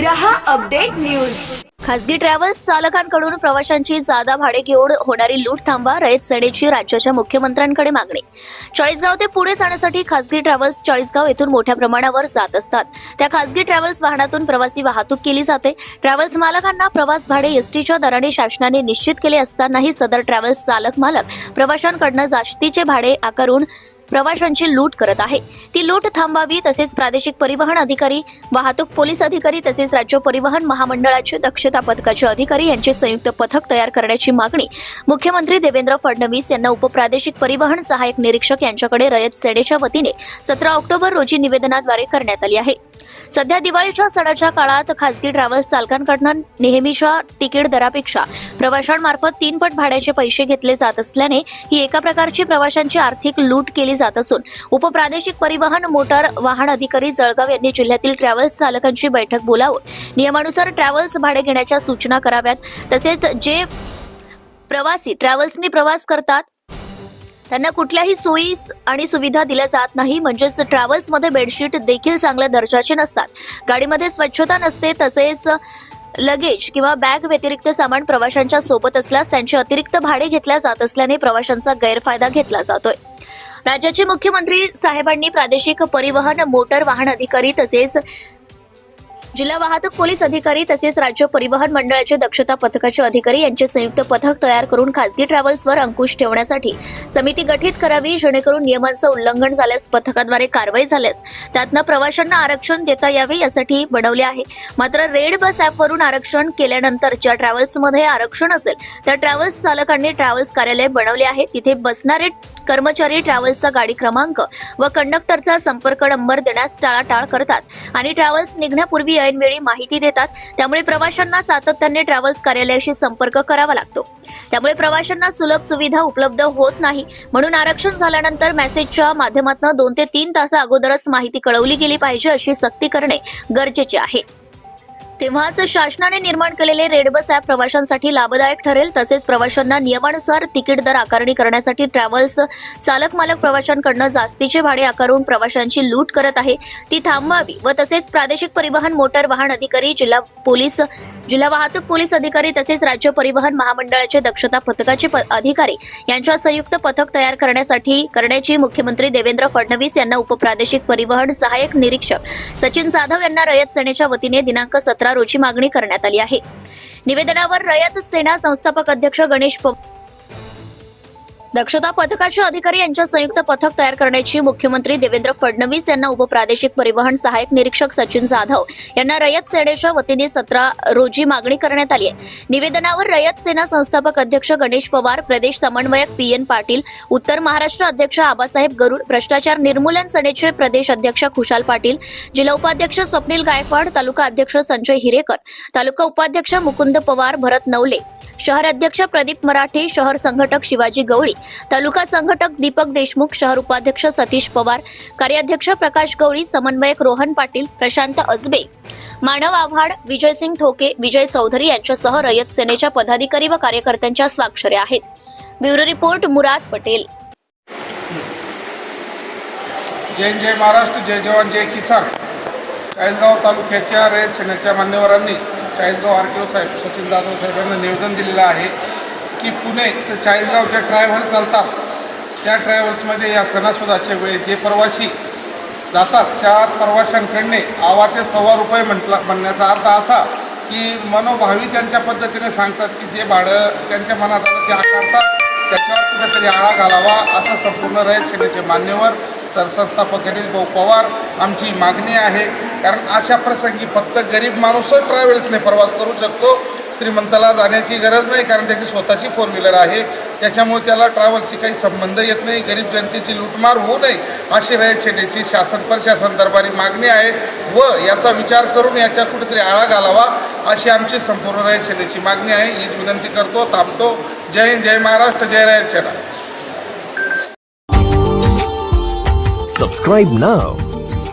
रहा update news. खासगी travels चालकांकडून प्रवाशांची जादा भाडे घेऊन होणारी लूट थांबा रयत सेनेची राज्याच्या मुख्यमंत्र्यांकडे मागणी. चाळीसगाव ते पुणे जाण्यासाठी खासगी ट्रॅव्हल्स चाळीसगाव येथून मोठ्या प्रमाणावर जात असतात. त्या खासगी ट्रॅव्हल्स वाहनातून प्रवासी वाहतूक केली जाते. ट्रॅव्हल्स मालकांना प्रवास भाडे एसटीच्या दराने शासनाने निश्चित केले असतानाही सदर ट्रॅव्हल्स चालक मालक प्रवाशांकडनं जास्तीचे भाडे आकारून प्रवाशांची लूट करत आहे. ती लूट थांबावी तसेच प्रादेशिक परिवहन अधिकारी वाहतूक पोलीस अधिकारी तसेच राज्य परिवहन महामंडळाचे दक्षता पथकाचे अधिकारी यांचे संयुक्त पथक तयार करण्याची मागणी मुख्यमंत्री देवेंद्र फडणवीस यांना उपप्रादेशिक परिवहन सहाय्यक निरीक्षक यांच्याकडे रयत सेनेच्या वतीने सतरा ऑक्टोबर रोजी निवेदनाद्वारे करण्यात आली आहे. सध्या दिवाळीच्या सणाच्या काळात खासगी ट्रॅव्हल्स चालकांकडून नेहमीच्या तिकीट दरापेक्षा प्रवाशांमार्फत तीन पट भाड्याचे पैसे घेतले जात असल्याने ही एका प्रकारची प्रवाशांची आर्थिक लूट केली जात असून उपप्रादेशिक परिवहन मोटार वाहन अधिकारी जळगाव यांनी जिल्ह्यातील ट्रॅव्हल्स चालकांची बैठक बोलावून नियमानुसार ट्रॅव्हल्स भाडे घेण्याच्या सूचना कराव्यात. तसेच जे प्रवासी ट्रॅव्हल्सनी प्रवास करतात त्यांना कुठल्याही सोयी आणि सुविधा दिल्या जात नाही. म्हणजेच ट्रॅव्हल्समध्ये बेडशीट देखील चांगल्या दर्जाचे नसतात. गाडीमध्ये स्वच्छता नसते तसेच लगेज किंवा बॅग व्यतिरिक्त सामान प्रवाशांच्या सोबत असल्यास त्यांचे अतिरिक्त भाडे घेतल्या जात असल्याने प्रवाशांचा गैरफायदा घेतला जातोय. राज्याचे मुख्यमंत्री साहेबांनी प्रादेशिक परिवहन मोटर वाहन अधिकारी तसेच जिल्हा वाहतूक पोलीस अधिकारी तसेच राज्य परिवहन मंडळाचे दक्षता पथकाचे अधिकारी यांचे संयुक्त पथक तयार करून खासगी ट्रॅव्हल्सवर अंकुश ठेवण्यासाठी समिती गठीत करावी जेणेकरून नियमांचं उल्लंघन झाल्यास पथकाद्वारे कारवाई झाल्यास त्यातनं प्रवाशांना आरक्षण देता यावे यासाठी बनवले आहे. मात्र रेड बस ॲपवरून आरक्षण केल्यानंतर ज्या ट्रॅव्हल्समध्ये आरक्षण असेल त्या ट्रॅव्हल्स चालकांनी ट्रॅव्हल्स कार्यालय बनवले आहे. तिथे बसणारे कर्मचारी ट्रॅव्हल्सचा गाडी क्रमांक व कंडक्टरचा संपर्क नंबर देण्यास टाळाटाळ करतात. आणि ट्रॅव्हल्स निघण्यापूर्वी ऐनवेळी माहिती देतात. त्यामुळे प्रवाशांना सातत्याने ट्रॅव्हल्स कार्यालयाशी संपर्क करावा लागतो. त्यामुळे प्रवाशांना सुलभ सुविधा उपलब्ध होत नाही. म्हणून आरक्षण झाल्यानंतर मेसेजच्या माध्यमातून दोन ते तीन तासा अगोदरच माहिती कळवली गेली पाहिजे अशी सक्ती करणे गरजेचे आहे. तेव्हाच शासनाने निर्माण केलेले रेड बस ॲप प्रवाशांसाठी लाभदायक ठरेल. तसेच प्रवाशांना नियमानुसार तिकीट दर आकारणी करण्यासाठी ट्रॅव्हल्स चालक मालक प्रवाशांकडनं जास्तीचे भाडे आकारून प्रवाशांची लूट करत आहे. ती थांबवावी व तसेच प्रादेशिक परिवहन मोटार वाहन अधिकारी जिल्हा पोलीस जिल्हा वाहतूक पोलीस अधिकारी तसेच राज्य परिवहन महामंडळाचे दक्षता पथकाचे प- अधिकारी यांच्या संयुक्त पथक तयार करण्यासाठी करण्याची मुख्यमंत्री देवेंद्र फडणवीस यांना उपप्रादेशिक परिवहन सहाय्यक निरीक्षक सचिन जाधव यांना रयत सेनेच्या वतीने दिनांक सतरा रोजी मागणी करण्यात आली आहे. निवेदनावर रयत सेना संस्थापक अध्यक्ष गणेश दक्षता पथकाचे अधिकारी यांच्या संयुक्त पथक तयार करण्याची मुख्यमंत्री देवेंद्र फडणवीस यांना उपप्रादेशिक परिवहन सहाय्यक निरीक्षक सचिन जाधव यांना रयत सेनेच्या वतीने सतरा रोजी मागणी करण्यात आली आहे. निवेदनावर रयत सेना संस्थापक अध्यक्ष गणेश पवार प्रदेश समन्वयक पी एन पाटील उत्तर महाराष्ट्र अध्यक्ष आबासाहेब गरुड भ्रष्टाचार निर्मूलन सेनेचे प्रदेश अध्यक्ष खुशाल पाटील जिल्हा उपाध्यक्ष स्वप्नील गायकवाड तालुका अध्यक्ष संजय हिरेकर तालुका उपाध्यक्ष मुकुंद पवार भरत नवले शहर अध्यक्ष प्रदीप मराठे शहर संघटक शिवाजी गवळी तालुका संघटक दीपक देशमुख शहर उपाध्यक्ष सतीश पवार कार्याध्यक्ष प्रकाश गवळी समन्वयक रोहन पाटील प्रशांत अजबे. मानव आव्हाड विजयसिंग ठोके विजय चौधरी यांच्यासह रयत सेनेच्या पदाधिकारी व कार्यकर्त्यांच्या स्वाक्षऱ्या आहेत. Bureau report Murad Patel. जय जय महाराष्ट्र जय जवान जय किसान. कायलगाव तालुक्याच्या रयत सेनेच्या मान्यवरांनी चाळीसगाव आर टी ओ साहेब सचिन जाधव साहेबांना निवेदन दिलेलं आहे की पुणे ते चाळीसगावच्या ट्रॅव्हल चालतात त्या ट्रॅव्हल्समध्ये या सणासुदाच्या वेळेस जे प्रवासी जातात त्या प्रवाशांकडने आवा ते सव्वा रुपये म्हटला म्हणण्याचा अर्थ असा की मनोभावी त्यांच्या पद्धतीने सांगतात की जे भाडं त्यांच्या मनात आलं ते आकारतात त्याच्यावर कुठेतरी आळा घालावा असं संपूर्ण रयत सेनेचे मान्यवर सरसंस्थापक गणेश भाऊ पवार. आमची मागणी आहे कारण अशा प्रसंगी फक्त गरीब माणूसच ट्रॅव्हल्सने प्रवास करू शकतो. श्रीमंताला जाण्याची गरज नाही कारण त्याची स्वतःची फोर व्हीलर आहे. त्याच्यामुळे त्याला ट्रॅव्हल्सशी काही संबंध येत नाही. गरीब जनतेची लूटमार होऊ नये अशी रयत शासन प्रशासन दरबारी मागणी आहे व याचा विचार करून याच्या कुठेतरी आळा घालावा अशी आमची संपूर्ण रयत मागणी आहे. हीच विनंती करतो थांबतो. जय हिंद जय महाराष्ट्र जय रयत सबस्क्राईब नाव